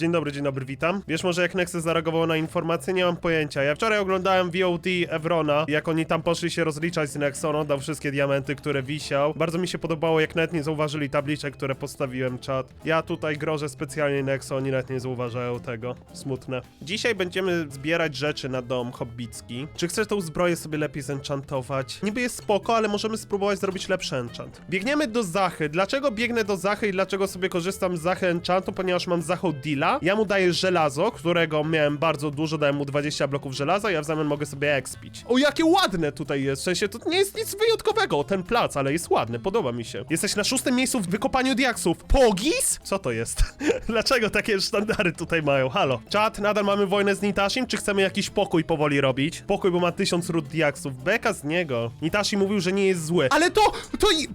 Dzień dobry, dzień dobry, witam. Wiesz może jak Nexus zareagował na informacje? Nie mam pojęcia. Ja wczoraj oglądałem VOD Evrona, jak oni tam poszli się rozliczać z Nexon, oddał wszystkie diamenty, które wisiał. Bardzo mi się podobało, jak nawet nie zauważyli tabliczek, które postawiłem, czat. Ja tutaj grożę specjalnie Nexon, oni nawet nie zauważają tego. Smutne. Dzisiaj będziemy zbierać rzeczy na dom hobbicki. Czy chcesz tą zbroję sobie lepiej zenchantować? Niby jest spoko, ale możemy spróbować zrobić lepszy enchant. Biegniemy do Zachy. Dlaczego biegnę do Zachy i dlaczego sobie korzystam z Zachy enchantu? Ponieważ mam Zachą Ja mu daję żelazo, którego miałem bardzo dużo, dałem mu 20 bloków żelaza, ja w zamian mogę sobie expić. O, jakie ładne tutaj jest. W sensie, to nie jest nic wyjątkowego, ten plac, ale jest ładny, podoba mi się. Jesteś na szóstym miejscu w wykopaniu diaksów. Pogis? Co to jest? Dlaczego takie sztandary tutaj mają? Halo. Czat, nadal mamy wojnę z Nitashim, czy chcemy jakiś pokój powoli robić? Pokój, bo ma tysiąc ród diaksów. Beka z niego. Nitashi mówił, że nie jest zły. Ale to, to i...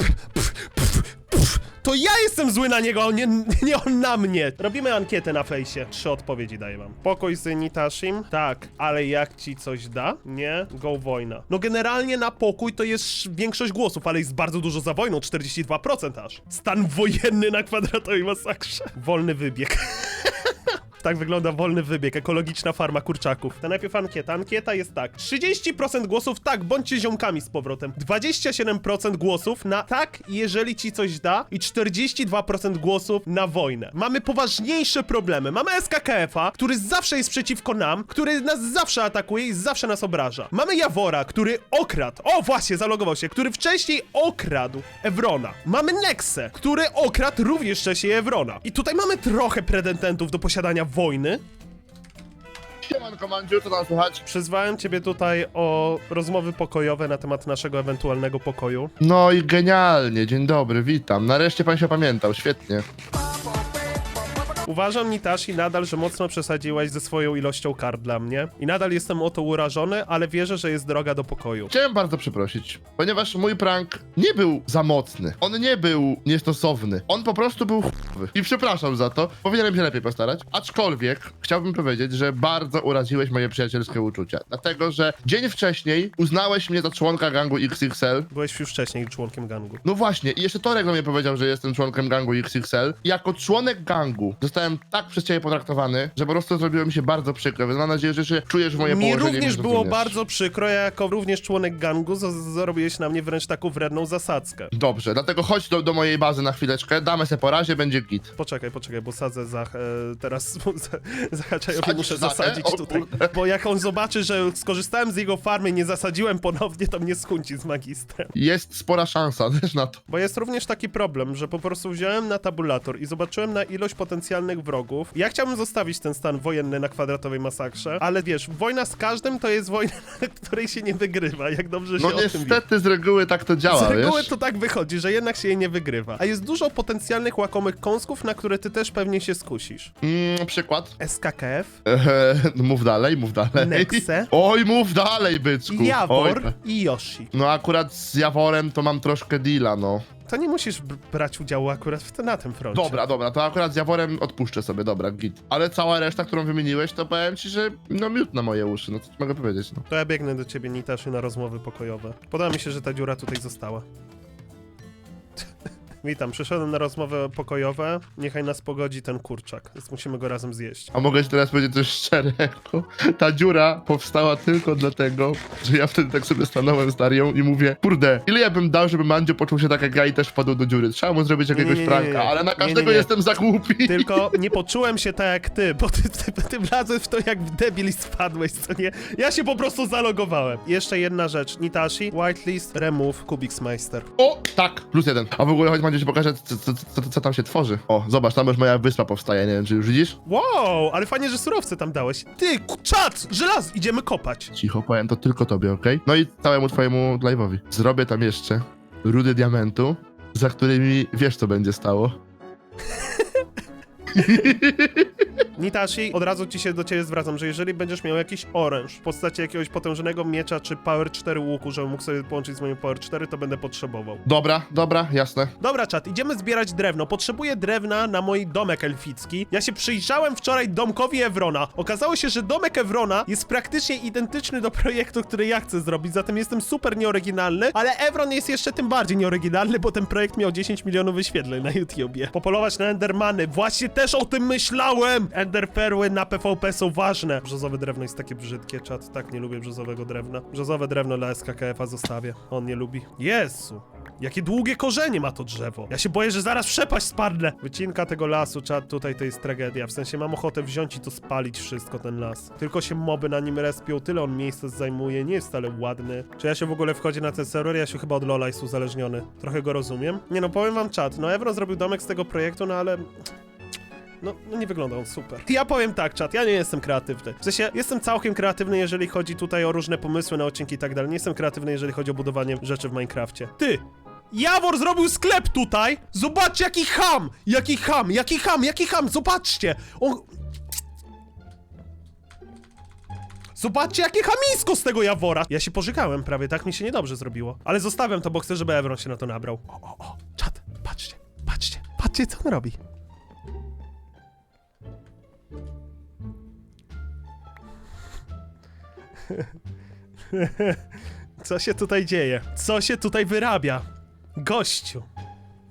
To ja jestem zły na niego, nie, nie on na mnie. Robimy ankietę na fejsie. Trzy odpowiedzi daję wam. Pokój z Nitashim? Tak, ale jak ci coś da? Nie? Go wojna. No generalnie na pokój to jest większość głosów, ale jest bardzo dużo za wojną, 42% aż. Stan wojenny na kwadratowej masakrze. Wolny wybieg. Tak wygląda wolny wybieg, ekologiczna farma kurczaków. To najpierw ankieta. Ankieta jest tak. 30% głosów tak, bądźcie ziomkami z powrotem. 27% głosów na tak, jeżeli ci coś da i 42% głosów na wojnę. Mamy poważniejsze problemy. Mamy SKKF-a, który zawsze jest przeciwko nam, który nas zawsze atakuje i zawsze nas obraża. Mamy Jawora, który okradł, o właśnie, zalogował się, który wcześniej okradł Evrona. Mamy Nexę, który okradł również wcześniej Evrona. I tutaj mamy trochę pretendentów do posiadania wojny. Siemanko Mandziu, co tam słychać? Przyzwałem ciebie tutaj o rozmowy pokojowe na temat naszego ewentualnego pokoju. No i genialnie, dzień dobry, witam. Nareszcie pan się pamiętał, świetnie. Uważam, Nitashi, nadal, że mocno przesadziłaś ze swoją ilością kart dla mnie. I nadal jestem o to urażony, ale wierzę, że jest droga do pokoju. Chciałem bardzo przeprosić, ponieważ mój prank nie był za mocny. On nie był niestosowny. On po prostu był chujowy. I przepraszam za to, powinienem się lepiej postarać. Aczkolwiek chciałbym powiedzieć, że bardzo uraziłeś moje przyjacielskie uczucia. Dlatego, że dzień wcześniej uznałeś mnie za członka gangu XXL, Byłeś już wcześniej członkiem gangu. No właśnie, i jeszcze Torek do mnie powiedział, że jestem członkiem gangu XXL. I jako członek gangu zostałem tak przez ciebie potraktowany, że po prostu zrobiło mi się bardzo przykro, więc mam nadzieję, że się czujesz w moje Mi położenie. i również było bardzo przykro, ja jako również członek gangu z- zrobiłeś na mnie wręcz taką wredną zasadzkę. Dobrze, dlatego chodź do, do mojej bazy na chwileczkę, damy se po razie, będzie git. Poczekaj, poczekaj, bo sadzę za, e, teraz zahaczajowi muszę zasadzić O tutaj. kurde. Bo jak on zobaczy, że skorzystałem z jego farmy i nie zasadziłem ponownie, to mnie skunci z magistrem. Jest spora szansa też na to. Bo jest również taki problem, że po prostu wziąłem na tabulator i zobaczyłem na ilość potencjalnych wrogów. Ja chciałbym zostawić ten stan wojenny na kwadratowej masakrze, ale wiesz, wojna z każdym to jest wojna, na której się nie wygrywa, jak dobrze się No o tym wie. niestety z reguły tak to działa, Z reguły wiesz? to tak wychodzi, że jednak się jej nie wygrywa. A jest dużo potencjalnych łakomych kąsków, na które ty też pewnie się skusisz. Mm, przykład. SKKF, Ehe, no mów dalej, mów dalej. Nexe. Oj, mów dalej, byczku. Oj, Jawor tak. i Yoshi. No akurat z Jaworem to mam troszkę deala, no. To nie musisz br- brać udziału akurat w, na tym froncie. Dobra, dobra, to akurat z Jaworem odpuszczę sobie, dobra, git. Ale cała reszta, którą wymieniłeś, to powiem ci, że no miód na moje uszy, no co ci mogę powiedzieć, no. To ja biegnę do ciebie, Nitaszy, na rozmowy pokojowe. Podoba mi się, że ta dziura tutaj została. Witam, przyszedłem na rozmowy pokojowe. Niechaj nas pogodzi ten kurczak, więc musimy go razem zjeść. A mogę ci teraz powiedzieć coś szczerego? Ta dziura powstała tylko dlatego, że ja wtedy tak sobie stanąłem z Darią i mówię, kurde, ile ja bym dał, żeby Mandzio poczuł się tak jak ja i też wpadł do dziury. Trzeba mu zrobić jakiegoś nie, nie, nie, pranka, nie. ale na Nie, każdego nie, nie. jestem za głupi. Tylko nie poczułem się tak jak ty, bo ty, ty, ty wlazłeś w to jak debil i spadłeś, co nie? Ja się po prostu zalogowałem. Jeszcze jedna rzecz, Nitashi, whitelist, remove, Kubiksmeister. O, tak, plus jeden. A w ogóle chodź Mandzio ci pokażę, co, co, co, co tam się tworzy. O, zobacz, tam już moja wyspa powstaje, nie wiem, czy już widzisz? Wow, ale fajnie, że surowce tam dałeś. Ty, ku- czad, żelaz, idziemy kopać. Cicho, powiem to tylko tobie, okej? No i całemu twojemu live'owi. Zrobię tam jeszcze rudy diamentu, za którymi wiesz, co będzie stało. Mitashi, od razu ci się do ciebie zwracam, że jeżeli będziesz miał jakiś oręż w postaci jakiegoś potężnego miecza czy Power 4 łuku, żebym mógł sobie połączyć z moim Power 4, to będę potrzebował. Dobra, dobra, jasne. Dobra, czat, idziemy zbierać drewno. Potrzebuję drewna na mój domek elficki. Ja się przyjrzałem wczoraj domkowi Evrona. Okazało się, że domek Evrona jest praktycznie identyczny do projektu, który ja chcę zrobić, zatem jestem super nieoryginalny, ale Evron jest jeszcze tym bardziej nieoryginalny, bo ten projekt miał 10 milionów wyświetleń na YouTubie. Popolować na Endermany. Właśnie też o tym myślałem! Enderperły na PvP są ważne. Brzozowe drewno jest takie brzydkie, czat. Tak nie lubię brzozowego drewna. Brzozowe drewno dla SKKF-a zostawię. On nie lubi. Jezu! Jakie długie korzenie ma to drzewo. Ja się boję, że zaraz przepaść spadnę. Wycinka tego lasu, czad, tutaj to jest tragedia. W sensie mam ochotę wziąć i to spalić wszystko, ten las. Tylko się moby na nim respią, tyle on miejsca zajmuje, nie jest wcale ładny. Czy ja się w ogóle wchodzi na ten serwer? Ja się chyba od Lola jest uzależniony. Trochę go rozumiem. Nie no, powiem wam czat, no Evron zrobił domek z tego projektu, no ale... No, no nie wygląda on super. Ja powiem tak, czat, ja nie jestem kreatywny. W sensie, jestem całkiem kreatywny, jeżeli chodzi tutaj o różne pomysły na odcinki i tak dalej. Nie jestem kreatywny, jeżeli chodzi o budowanie rzeczy w Minecrafcie. Ty! Jawor zrobił sklep tutaj! Zobaczcie, jaki ham! Jaki ham, jaki ham, jaki ham, zobaczcie! On... Zobaczcie, jakie chamisko z tego Jawora! Ja się pożygałem prawie, tak mi się niedobrze zrobiło. Ale zostawiam to, bo chcę, żeby Evron się na to nabrał. O, o, o, czat, patrzcie, patrzcie, patrzcie, co on robi. Co się tutaj dzieje? Co się tutaj wyrabia? Gościu.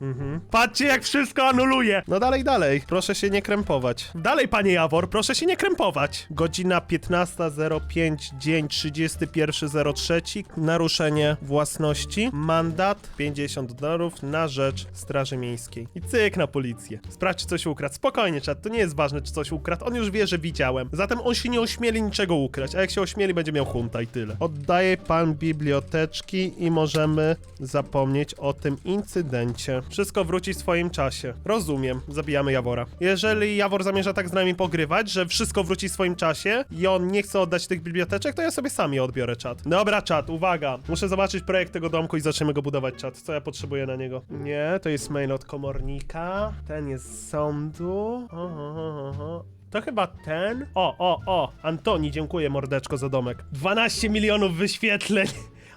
Mhm. Patrzcie, jak wszystko anuluje! No dalej, dalej. Proszę się nie krępować. Dalej, panie Jawor, proszę się nie krępować. Godzina 15.05, dzień 31.03. Naruszenie własności. Mandat 50 dolarów na rzecz Straży Miejskiej. I cyk na policję. Sprawdź, czy coś ukradł. Spokojnie, czat, to nie jest ważne, czy coś ukradł. On już wie, że widziałem. Zatem on się nie ośmieli niczego ukraść, a jak się ośmieli, będzie miał hunta i tyle. Oddaję pan biblioteczki i możemy zapomnieć o tym incydencie. Wszystko wróci w swoim czasie. Rozumiem, zabijamy Jawora. Jeżeli Jawor zamierza tak z nami pogrywać, że wszystko wróci w swoim czasie i on nie chce oddać tych biblioteczek, to ja sobie sam je odbiorę, czat. Dobra, czat, uwaga. Muszę zobaczyć projekt tego domku i zaczniemy go budować, czat. Co ja potrzebuję na niego? Nie, to jest mail od komornika. Ten jest z sądu. Oho, oho, oho. To chyba ten. O, o, o. Antoni, dziękuję mordeczko za domek. 12 milionów wyświetleń.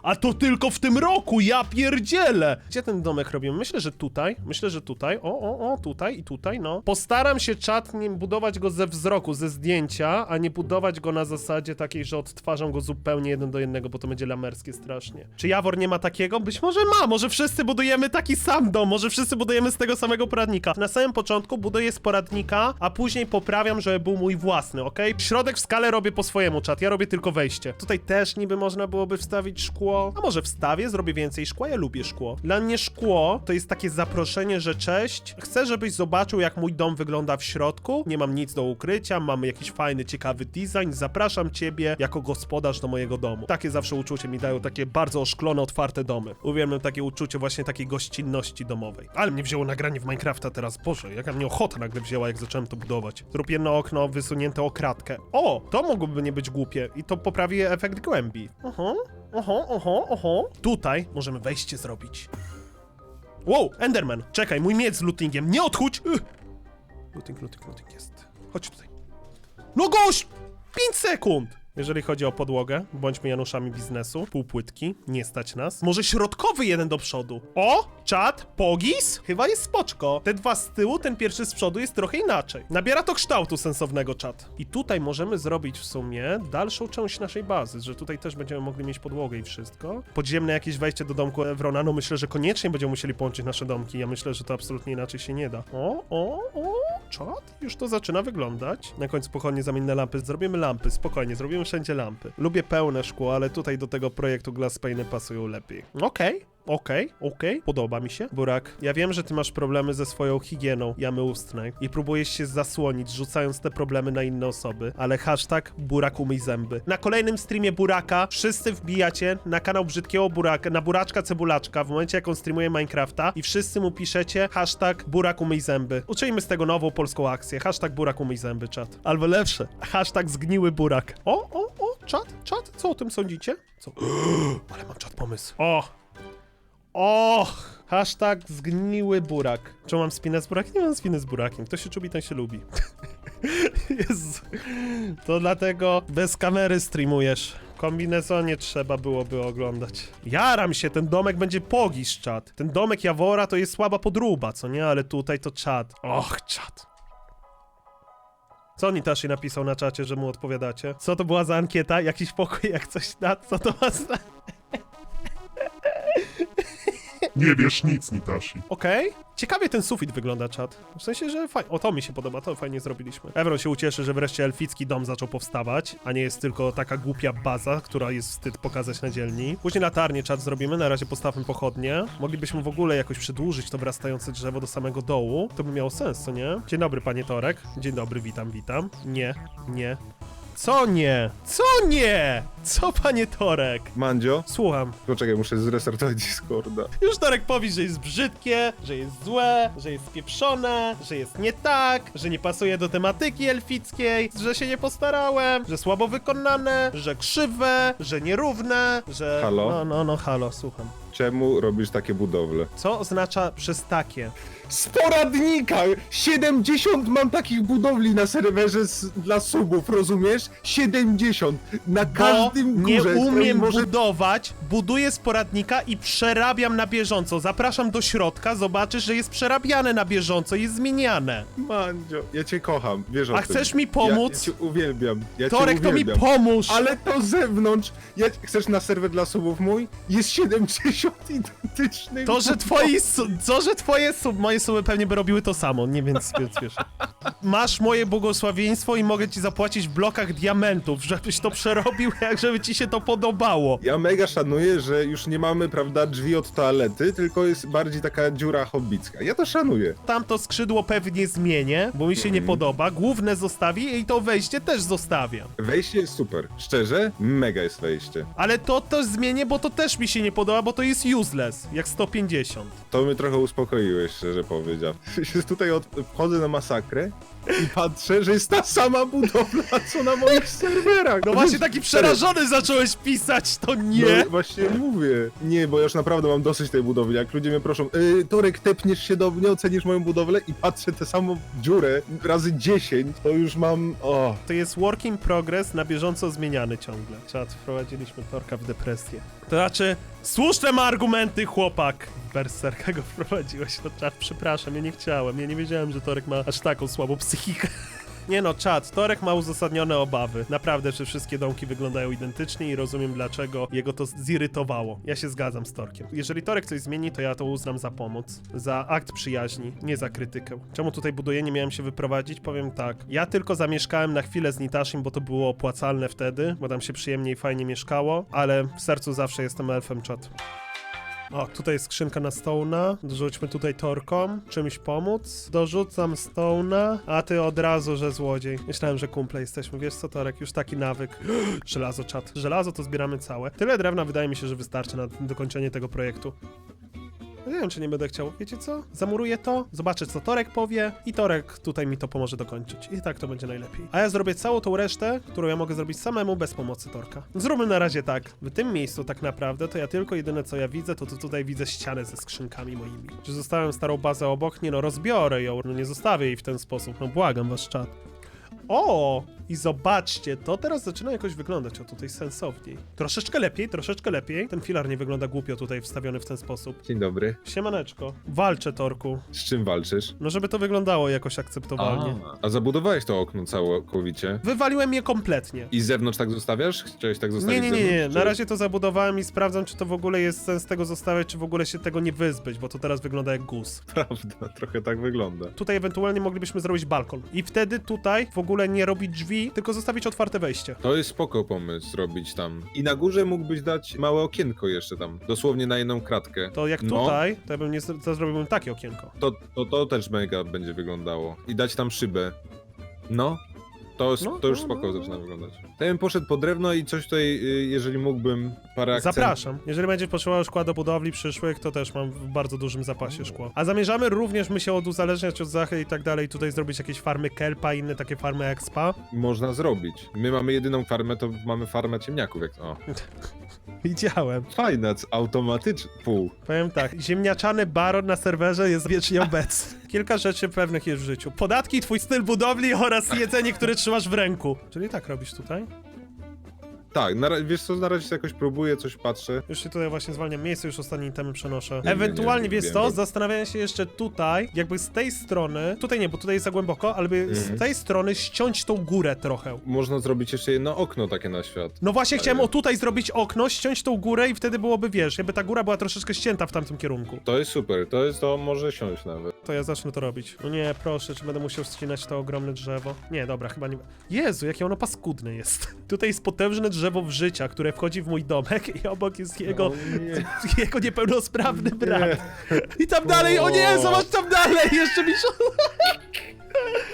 A to tylko w tym roku, ja pierdzielę! Gdzie ten domek robimy? Myślę, że tutaj. Myślę, że tutaj. O, o, o, tutaj i tutaj, no. Postaram się czat nie budować go ze wzroku, ze zdjęcia, a nie budować go na zasadzie takiej, że odtwarzam go zupełnie jeden do jednego, bo to będzie lamerskie strasznie. Czy Jawor nie ma takiego? Być może ma, może wszyscy budujemy taki sam dom, może wszyscy budujemy z tego samego poradnika. Na samym początku buduję z poradnika, a później poprawiam, żeby był mój własny, ok? Środek w skale robię po swojemu, czat, ja robię tylko wejście. Tutaj też niby można byłoby wstawić szkło, a może wstawię, zrobię więcej szkła, ja lubię szkło. Dla mnie szkło to jest takie zaproszenie, że cześć, chcę, żebyś zobaczył, jak mój dom wygląda w środku, nie mam nic do ukrycia, mam jakiś fajny, ciekawy design, zapraszam ciebie jako gospodarz do mojego domu. Takie zawsze uczucie mi dają takie bardzo oszklone, otwarte domy. Uwielbiam takie uczucie właśnie takiej gościnności domowej. Ale mnie wzięło nagranie w Minecrafta teraz, Boże, jaka mnie ochota nagle wzięła, jak zacząłem to budować. Zrób jedno okno wysunięte o kratkę. O, to mogłoby nie być głupie i to poprawi efekt głębi. Oho, oho, oho, oho. Tutaj możemy wejście zrobić. Wow, Enderman, czekaj, mój miecz z lootingiem, nie odchódź! Ugh. Looting, looting, looting jest. Chodź tutaj. No gość! 5 sekund! Jeżeli chodzi o podłogę, bądźmy Januszami biznesu. Półpłytki, nie stać nas. Może środkowy jeden do przodu. O! Czad, pogis? Chyba jest spoczko. Te dwa z tyłu, ten pierwszy z przodu jest trochę inaczej. Nabiera to kształtu sensownego, czat. I tutaj możemy zrobić w sumie dalszą część naszej bazy, że tutaj też będziemy mogli mieć podłogę i wszystko. Podziemne jakieś wejście do domku Evrona, no myślę, że koniecznie będziemy musieli połączyć nasze domki. Ja myślę, że to absolutnie inaczej się nie da. O, o, o, czat? Już to zaczyna wyglądać. Na końcu pochodnie zamienne lampy. Zrobimy lampy, spokojnie, zrobimy wszędzie lampy. Lubię pełne szkło, ale tutaj do tego projektu Glasspane'y pasują lepiej. Okej. Okej, okej, podoba mi się. Burak, ja wiem, że ty masz problemy ze swoją higieną jamy ustnej i próbujesz się zasłonić, rzucając te problemy na inne osoby, ale hashtag Burak umyj zęby. Na kolejnym streamie Buraka wszyscy wbijacie na kanał Brzydkiego Buraka, na Buraczka Cebulaczka w momencie, jak on streamuje Minecrafta i wszyscy mu piszecie hashtag Burak umyj zęby. Uczyjmy z tego nową polską akcję. Hashtag Burak umyj zęby, czat. Albo lepsze. Hashtag zgniły Burak. O, o, o, czat, czat, co o tym sądzicie? Co? Ale mam czat pomysł. O, Och! Hashtag zgniły burak. Czy mam spinę z burakiem? Nie mam spiny z burakiem. Kto się czubi, ten się lubi. Jezu. To dlatego bez kamery streamujesz. Kombinezonie trzeba byłoby oglądać. Jaram się, ten domek będzie pogisz, czat. Ten domek Jawora to jest słaba podróba, co nie? Ale tutaj to czat. Och, czat. Co Nitashi napisał na czacie, że mu odpowiadacie? Co to była za ankieta? Jakiś pokój, jak coś na... Co to ma za... Nie wiesz nic, Nitashi. Okej. Ciekawie ten sufit wygląda, czat. W sensie, że fajnie. O, to mi się podoba, to fajnie zrobiliśmy. Evron się ucieszy, że wreszcie elficki dom zaczął powstawać, a nie jest tylko taka głupia baza, która jest wstyd pokazać na dzielni. Później latarnię czat zrobimy, na razie postawmy pochodnie. Moglibyśmy w ogóle jakoś przedłużyć to wyrastające drzewo do samego dołu. To by miało sens, co nie? Dzień dobry, panie Torek. Dzień dobry, witam, witam. Nie, nie. Co nie? Co nie? Co, panie Torek? Mandzio? Słucham. Poczekaj, muszę zrestartować Discorda. Już Torek powie, że jest brzydkie, że jest złe, że jest spieprzone, że jest nie tak, że nie pasuje do tematyki elfickiej, że się nie postarałem, że słabo wykonane, że krzywe, że nierówne, że... Halo? No, no, no, halo, słucham. Czemu robisz takie budowle? Co oznacza przez takie? Z poradnika! 70 mam takich budowli na serwerze z, dla subów, rozumiesz? 70! Na Bo każdym nie górze, umiem może... budować, buduję z poradnika i przerabiam na bieżąco. Zapraszam do środka, zobaczysz, że jest przerabiane na bieżąco, jest zmieniane. Mandzio, ja cię kocham, wiesz o A tym. chcesz mi Ja, pomóc? ja cię uwielbiam, ja Torek, cię to mi uwielbiam. pomóż! Ale to z zewnątrz! Ja, chcesz na serwer dla subów mój? Jest 70 identycznych To, że budowli. twoi, su- to, że twoje sub, moje suby pewnie by robiły to samo, nie więc, więc wiesz. Masz moje błogosławieństwo i mogę ci zapłacić w blokach diamentów, żebyś to przerobił, jak żeby ci się to podobało. Ja mega szanuję, że już nie mamy, prawda, drzwi od toalety, tylko jest bardziej taka dziura hobbicka. Ja to szanuję. Tamto skrzydło pewnie zmienię, bo mi się nie podoba. Główne zostawię i to wejście też zostawię. Wejście jest super. Szczerze, mega jest wejście. Ale to też zmienię, bo to też mi się nie podoba, bo to jest useless, jak 150. To mnie trochę uspokoiłeś, szczerze powiedziawszy. Się tutaj od... wchodzę na masakrę i patrzę, że jest ta sama budowla, co na moich serwerach. No właśnie taki przerażony zacząłeś pisać, to nie. No, właśnie mówię. Nie, bo ja już naprawdę mam dosyć tej budowli. Jak ludzie mnie proszą, y, Torek, tepniesz się do mnie, ocenisz moją budowlę i patrzę tę samą dziurę razy 10, to już mam... O, To jest work in progress, na bieżąco zmieniany ciągle. Czad, wprowadziliśmy Torka w depresję. To znaczy, słuszne ma argumenty, chłopak! Berserka go wprowadziłeś, no czad, przepraszam, ja nie chciałem, ja nie wiedziałem, że Torek ma aż taką słabą psychikę. Nie no, czad, Torek ma uzasadnione obawy. Naprawdę, że wszystkie domki wyglądają identycznie i rozumiem, dlaczego jego to zirytowało. Ja się zgadzam z Torkiem. Jeżeli Torek coś zmieni, to ja to uznam za pomoc. Za akt przyjaźni, nie za krytykę. Czemu tutaj buduję? Nie miałem się wyprowadzić? Powiem tak. Ja tylko zamieszkałem na chwilę z Nitashim, bo to było opłacalne wtedy, bo tam się przyjemnie i fajnie mieszkało, ale w sercu zawsze jestem elfem, czat. O, tutaj jest skrzynka na Stone'a. Dorzućmy tutaj torkom. Czymś pomóc. Dorzucam Stone'a, a ty od razu, że złodziej. Myślałem, że kumple jesteśmy. Wiesz co, Torek? Już taki nawyk. Żelazo, czat. Żelazo to zbieramy całe. Tyle drewna wydaje mi się, że wystarczy na dokończenie tego projektu. Nie wiem, czy nie będę chciał. Wiecie co? Zamuruję to, zobaczę, co Torek powie i Torek tutaj mi to pomoże dokończyć. I tak to będzie najlepiej. A ja zrobię całą tą resztę, którą ja mogę zrobić samemu bez pomocy Torka. Zróbmy na razie tak. W tym miejscu tak naprawdę to ja tylko jedyne co ja widzę, to, to tutaj widzę ścianę ze skrzynkami moimi. Czy zostawiam starą bazę obok? Nie no, rozbiorę ją, no nie zostawię jej w ten sposób. No błagam was, czat. O! I zobaczcie, to teraz zaczyna jakoś wyglądać, o tutaj sensowniej. Troszeczkę lepiej, troszeczkę lepiej. Ten filar nie wygląda głupio tutaj wstawiony w ten sposób. dzień dobry. Siemaneczko. Walczę, Torku. Z czym walczysz? No żeby to wyglądało jakoś akceptowalnie. A zabudowałeś to okno całkowicie? Wywaliłem je kompletnie. I z zewnątrz tak zostawiasz? Chciałeś tak Nie, zostawić nie, nie, nie. zewnątrz, Na razie to zabudowałem i sprawdzam, czy to w ogóle jest sens tego zostawiać, czy w ogóle się tego nie wyzbyć, bo to teraz wygląda jak guz. Prawda, trochę tak wygląda. Tutaj ewentualnie moglibyśmy zrobić balkon. I wtedy tutaj w ogóle nie robić drzwi, tylko zostawić otwarte wejście. To jest spoko pomysł zrobić tam. I na górze mógłbyś dać małe okienko jeszcze tam, dosłownie na jedną kratkę. To jak No. tutaj, to ja bym nie to zrobiłbym takie okienko. To, to, to też mega będzie wyglądało. I dać tam szybę. No. To, jest, No, to już no, spoko no, zaczyna wyglądać. To ja bym poszedł po drewno i coś tutaj, y, jeżeli mógłbym, parę akcentów. Zapraszam. Jeżeli będzie potrzebował szkła do budowli przyszłych, to też mam w bardzo dużym zapasie szkło. A zamierzamy również my się oduzależniać od Zachy i tak dalej, tutaj zrobić jakieś farmy kelpa i inne takie farmy expa. Można zrobić. My mamy jedyną farmę, to mamy farmę ciemniaków. Jak... O. Widziałem. C- automatyczny. Pół. Powiem tak, ziemniaczany baron na serwerze jest wiecznie obecny. Kilka rzeczy pewnych jest w życiu. Podatki, twój styl budowli oraz jedzenie, które trzymasz w ręku. Czyli tak robisz tutaj? Tak, na, wiesz co, na razie się jakoś próbuję, coś patrzę. Już się tutaj właśnie zwalniam miejsce, już ostatnie itemy przenoszę. Nie, Ewentualnie, nie, nie, wiesz wiem, co, bo- zastanawiałem się jeszcze tutaj, jakby z tej strony, tutaj nie, bo tutaj jest za głęboko, ale by Mhm. z tej strony ściąć tą górę trochę. Można zrobić jeszcze jedno okno takie na świat. No właśnie chciałem o tutaj zrobić okno, ściąć tą górę i wtedy byłoby, wiesz, jakby ta góra była troszeczkę ścięta w tamtym kierunku. To jest super, to jest to może siąść nawet. To ja zacznę to robić. No nie, proszę, czy będę musiał ścinać to ogromne drzewo? Nie, dobra, chyba nie. Jezu, jakie ono paskudne jest. Tutaj jest potężne drzewo w życia, które wchodzi w mój domek i obok jest jego, nie. jego niepełnosprawny brat. I tam dalej, o nie, zobacz tam dalej, jeszcze mi...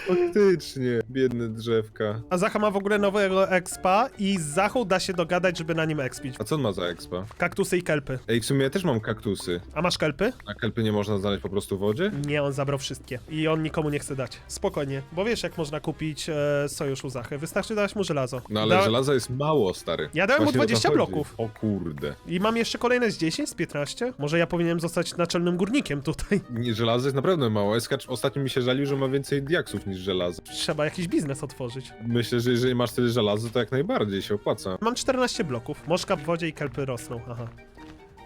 Faktycznie, biedne drzewka. A Zacha ma w ogóle nowego expa i z Zachą da się dogadać, żeby na nim expić. A co on ma za expa? Kaktusy i kelpy. Ej, w sumie ja też mam kaktusy. A masz kelpy? A kelpy nie można znaleźć po prostu w wodzie? Nie, on zabrał wszystkie. I on nikomu nie chce dać. Spokojnie, bo wiesz jak można kupić e, sojusz u Zachy. Wystarczy dać mu żelazo. No ale Da- żelaza jest mało, stary. Ja dałem mu Właśnie o to 20 chodzi. bloków. O kurde. I mam jeszcze kolejne z 10, z 15. Może ja powinienem zostać naczelnym górnikiem tutaj. Nie, żelazo jest naprawdę mało. Eskacz ostatnio mi się żalił, że ma więcej diaksów niż żelaza. Trzeba jakiś biznes otworzyć. Myślę, że jeżeli masz tyle żelaza, to jak najbardziej się opłaca. Mam 14 bloków. Moszka w wodzie i kelpy rosną. Aha.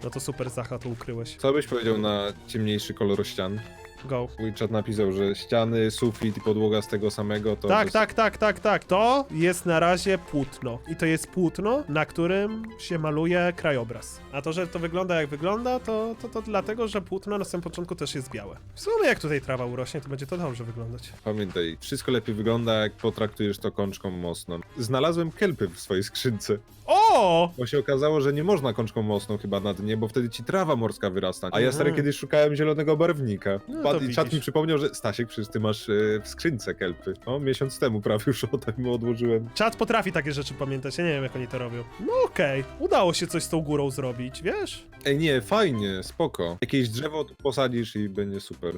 No to super, Zacha, to ukryłeś. Co byś powiedział na ciemniejszy kolor ścian? Go. Mój czat napisał, że ściany, sufit i podłoga z tego samego to... Tak, że- tak, tak, tak, tak. To jest na razie płótno. I to jest płótno, na którym się maluje krajobraz. A to, że to wygląda jak wygląda, to, to, to dlatego, że płótno na samym początku też jest białe. W sumie jak tutaj trawa urośnie, to będzie to dobrze wyglądać. Pamiętaj, wszystko lepiej wygląda, jak potraktujesz to kączką mocną. Znalazłem kelpy w swojej skrzynce. O! Bo się okazało, że nie można kączką mocną chyba na dnie, bo wtedy ci trawa morska wyrasta. A ja Mhm. stary kiedyś szukałem zielonego barwnika. No Padł i czat widzisz. mi przypomniał, że Stasiek, przecież ty masz e, w skrzynce kelpy. No, miesiąc temu prawie już o mu odłożyłem. Czat potrafi takie rzeczy pamiętać, ja nie wiem jak oni to robią. No okej, udało się coś z tą górą zrobić, wiesz? Ej, nie, fajnie, spoko. Jakieś drzewo tu posadzisz i będzie super.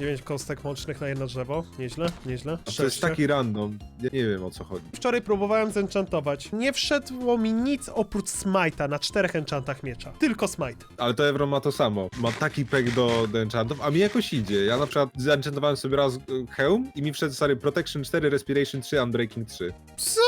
9 kostek mącznych na jedno drzewo, nieźle, nieźle. A to jest Szczęście. taki random. Ja nie wiem o co chodzi. Wczoraj próbowałem zenchantować. Nie wszedło mi nic oprócz smite'a na czterech enchantach miecza. Tylko smite. Ale to Evron ma to samo. Ma taki pek do, do enchantów, a mi jakoś idzie. Ja na przykład zenchantowałem sobie raz e, hełm i mi wszedł stary Protection 4, Respiration 3, Unbreaking 3. Co?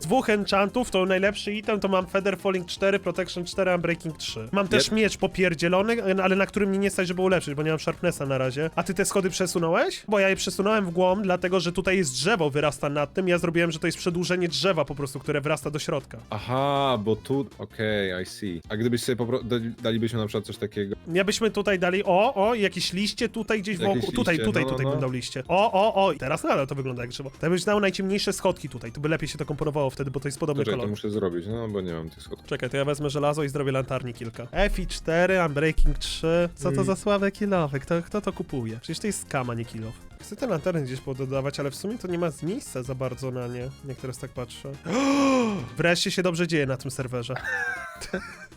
Z dwóch enchantów to najlepszy item to mam Feather Falling 4, Protection 4, Unbreaking 3. Mam też Ja- miecz popierdzielony, ale na którym mnie nie stać, żeby ulepszyć, bo nie mam Sharpnessa na razie. A ty te schody przesunąłeś? Bo ja je przesunąłem w głąb, dlatego że tutaj jest drzewo wyrasta nad tym. Ja zrobiłem, że to jest przedłużenie drzewa po prostu, które wyrasta do środka. Aha, bo tu... Okej, I see. A gdybyś sobie popro... dali- dalibyśmy na przykład coś takiego... Ja byśmy tutaj dali, o, o, jakieś liście tutaj gdzieś Jakieś wokół, tutaj, liście, tutaj, no, no, tutaj no. bym dał liście. O, o, o, teraz nadal to wygląda jak drzewo. To byś dał najciemniejsze schodki tutaj, to by lepiej się to komponowało wtedy, bo to jest podobny Czekaj, kolor. to muszę zrobić, no bo nie mam tych schodów. Czekaj, to ja wezmę żelazo i zrobię lantarni kilka. FI4, Unbreaking 3. Co to Mm. za słabe kilowy? Kto, kto to kupuje? Przecież to jest skama, nie kilow. Chcę te lantarny gdzieś pododawać, ale w sumie to nie ma z miejsca za bardzo na nie, jak teraz tak patrzę. Wreszcie się dobrze dzieje na tym serwerze.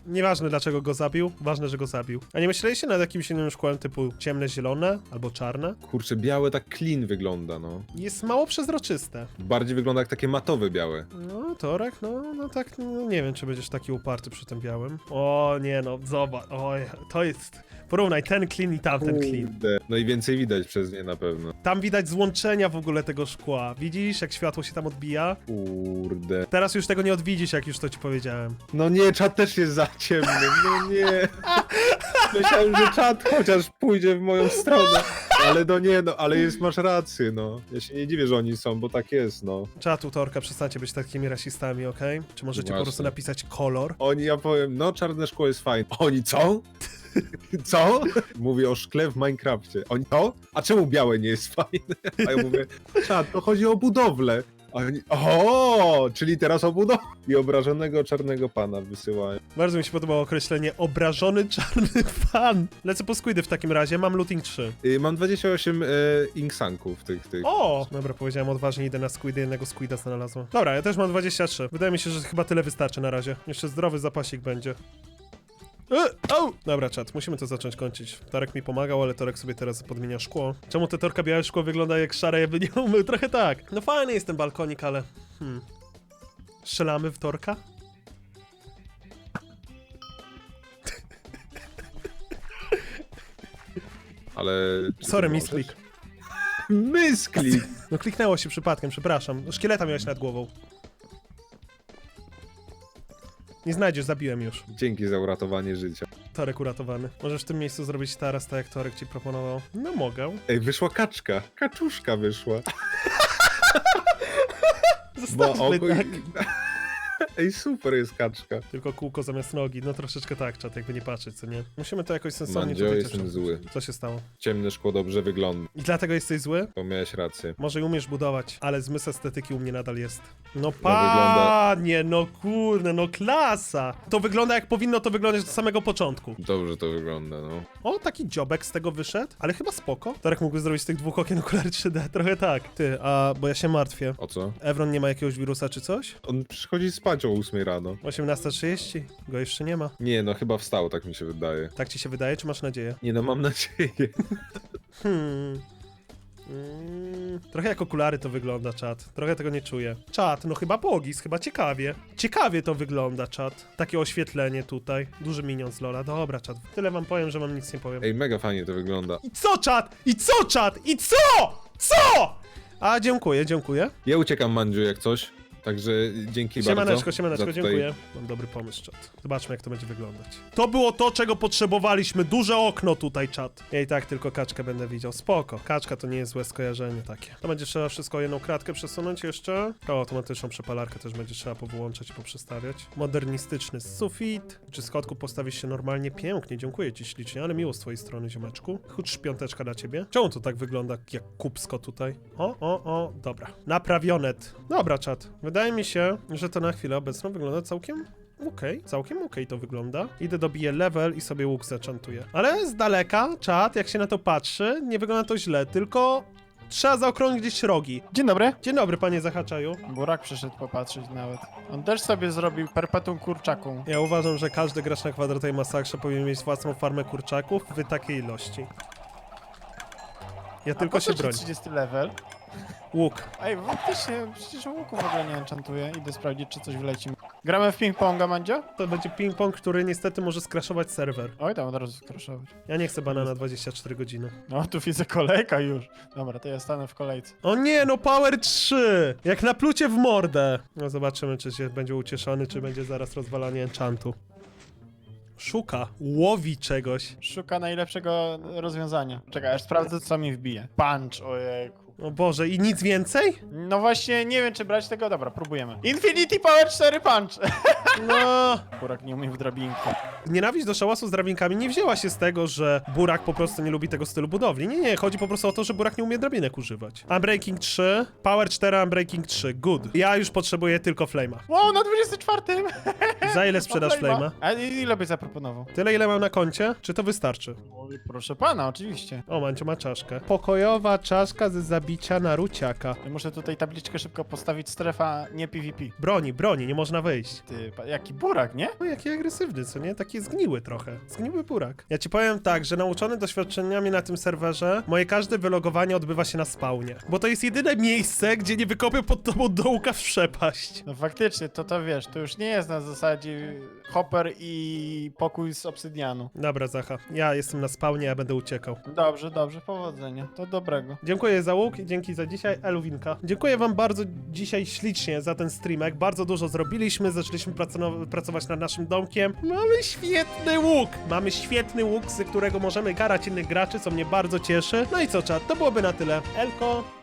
Nieważne dlaczego go zabił, ważne, że go zabił. A nie myśleliście nad jakimś innym szkłem typu ciemne zielone albo czarne? Kurczę, białe tak clean wygląda, no. Jest mało przezroczyste. Bardziej wygląda jak takie matowe białe. No, Torek, no, no tak, no, nie wiem, czy będziesz taki uparty przy tym białym. O, nie no, zobacz, oj, to jest... Porównaj ten clean i tamten clean. Kurde. No i więcej widać przez nie na pewno. Tam widać złączenia w ogóle tego szkła. Widzisz, jak światło się tam odbija? Kurde. Teraz już tego nie odwidzisz, jak już to ci powiedziałem. No nie, czat też jest za ciemny, no nie. Myślałem, że czat chociaż pójdzie w moją stronę. Ale no nie, no, ale jest, masz rację, no. Ja się nie dziwię, że oni są, bo tak jest, no. Czatu, Torka, przestańcie być takimi rasistami, okej? Czy możecie po Właśnie. prostu napisać kolor? Oni, ja powiem, no czarne szkło jest fajne. Oni co? Co? Mówię o szkle w Minecrafcie. Oni co? A czemu białe nie jest fajne? A ja mówię, czad, to chodzi o budowlę. Oni, o, czyli teraz o budowlę. I obrażonego czarnego pana wysyłają. Bardzo mi się podobało określenie obrażony czarny fan. Lecę po squidy w takim razie, mam looting 3. Y, mam 28 e, inksanków tych, tych. O! Dobra, powiedziałem odważnie, idę na squidy, jednego squida znalazłem. Dobra, ja też mam 23. Wydaje mi się, że chyba tyle wystarczy na razie. Jeszcze zdrowy zapasik będzie. E, au! Dobra, czat, musimy to zacząć kończyć. Torek mi pomagał, ale Torek sobie teraz podmienia szkło. Czemu te Torka białe szkło wygląda jak szare, jakby nie umył? Trochę tak. No fajny jest ten balkonik, ale... Hmm. Strzelamy w Torka? ale... czy Sorry, ty możesz? Misklik! No kliknęło się przypadkiem, przepraszam. Szkieleta miałeś nad głową. Nie znajdziesz, zabiłem już. Dzięki za uratowanie życia. Torek uratowany. Możesz w tym miejscu zrobić taras, tak jak Torek ci proponował. No mogę. Ej, wyszła kaczka. Kaczuszka wyszła. Zostawmy tak. Ej, super jest kaczka. Tylko kółko zamiast nogi. No troszeczkę tak, czat, jakby nie patrzeć, co nie? Musimy to jakoś sensownie Mandzio, tutaj jestem zły. Co się stało? Ciemne szkło dobrze wygląda. I dlatego jesteś zły? To miałeś rację. Może i umiesz budować, ale zmysł estetyki u mnie nadal jest. No wygląda- panie, no kurde, no klasa! To wygląda jak powinno to wyglądać do samego początku. Dobrze to wygląda, no. O, taki dziobek z tego wyszedł, ale chyba spoko. Torek mógłby zrobić z tych dwóch okien okulary 3D, trochę tak. Ty, a bo ja się martwię. O co? Evron nie ma jakiegoś wirusa czy coś? On przychodzi spać o 8 rano. 18.30? Go jeszcze nie ma. Nie, no chyba wstał, tak mi się wydaje. Tak ci się wydaje, czy masz nadzieję? Nie no, mam nadzieję. Hmm. Mm, trochę jak okulary to wygląda, czat. Trochę tego nie czuję. Czat, no chyba bogis, chyba ciekawie. Ciekawie to wygląda, czat. Takie oświetlenie tutaj. Duży minion z Lola. Dobra, czat. Tyle wam powiem, że wam nic nie powiem. Ej, mega fajnie to wygląda. I co, czat? I co, czat? I co? Co? A, dziękuję, dziękuję. Ja uciekam, Mandziu, jak coś. Także dzięki Siemaneczko, bardzo. siemaneczko, tutaj- dziękuję. Mam dobry pomysł, czat. Zobaczmy, jak to będzie wyglądać. To było to, czego potrzebowaliśmy. Duże okno tutaj, czat. Ja i tak tylko kaczkę będę widział. Spoko. Kaczka to nie jest złe skojarzenie takie. To będzie trzeba wszystko jedną kratkę przesunąć jeszcze. O, automatyczną przepalarkę też będzie trzeba powyłączać i poprzestawiać. Modernistyczny sufit. Czy schodku postawisz się normalnie? Pięknie, dziękuję ci ślicznie, ale miło z twojej strony, ziomeczku. Chucz piąteczka dla ciebie. Czemu to tak wygląda jak kupsko tutaj? O, o, o, dobra. Naprawionet. Dobra, czat. Wydaje mi się, że to na chwilę obecną wygląda całkiem Okej, całkiem okej to wygląda. Idę dobiję level i sobie łuk zachantuję. Ale z daleka, czat, jak się na to patrzy, nie wygląda to źle, tylko trzeba zaokrąglić rogi. Dzień dobry. Dzień dobry, panie Zahaczaju. Burak przyszedł popatrzeć nawet. On też sobie zrobił perpetuum kurczaku. Ja uważam, że każdy gracz na kwadratowej masakrze powinien mieć własną farmę kurczaków w takiej ilości. Ja A tylko po co się bronię. 30 level. Łuk. Ej, faktycznie, przecież łuku w ogóle nie enchantuję. Idę sprawdzić, czy coś wleci. Gramy w ping-ponga, Mandzio? To będzie ping-pong, który niestety może skraszować serwer. Oj, tam od razu skraszować. Ja nie chcę bana na 24 godziny. No, tu widzę kolejka już. Dobra, to ja stanę w kolejce. O nie, no Power 3! Jak na plucie w mordę! No zobaczymy, czy się będzie ucieszony, czy będzie zaraz rozwalanie enchantu. Szuka, łowi czegoś. Szuka najlepszego rozwiązania. Czekaj, aż sprawdzę, co mi wbije. Punch, ojejku. O Boże, i nic więcej? No właśnie, nie wiem, czy brać tego. Dobra, próbujemy. Infinity Power 4 Punch! No... Burak nie umie w drabinkę. Nienawiść do szałasu z drabinkami nie wzięła się z tego, że Burak po prostu nie lubi tego stylu budowli. Nie, nie, chodzi po prostu o to, że Burak nie umie drabinek używać. Unbreaking 3, Power 4, Unbreaking 3, good. Ja już potrzebuję tylko Flame'a. Wow, na 24! Za ile sprzedasz Flame'a? A ile byś zaproponował? Tyle, ile mam na koncie? Czy to wystarczy? Oj, Proszę pana, oczywiście. O, Mancio ma czaszkę. Pokojowa czaszka ze zabicia naruciaka. Ja muszę tutaj tabliczkę szybko postawić, strefa nie PvP. Broni, broni, nie można wyjść. Ty, pa- jaki burak, nie? No jaki agresywny, co nie? Taki zgniły trochę. Zgniły burak. Ja ci powiem tak, że nauczony doświadczeniami na tym serwerze, moje każde wylogowanie odbywa się na spawnie. Bo to jest jedyne miejsce, gdzie nie wykopię pod tobą dołka w przepaść. No faktycznie, to to wiesz, to już nie jest na zasadzie hopper i pokój z obsydianu. Dobra, Zacha. Ja jestem na spawnie, ja będę uciekał. Dobrze, dobrze, powodzenia. To dobrego. Dziękuję za łuk dzięki za dzisiaj, Eluwinka. Dziękuję wam bardzo dzisiaj ślicznie za ten streamek. Bardzo dużo zrobiliśmy, zaczęliśmy pracować nad naszym domkiem. Mamy świetny łuk! Mamy świetny łuk, z którego możemy karać innych graczy, co mnie bardzo cieszy. No i co, czat, to byłoby na tyle. Elko,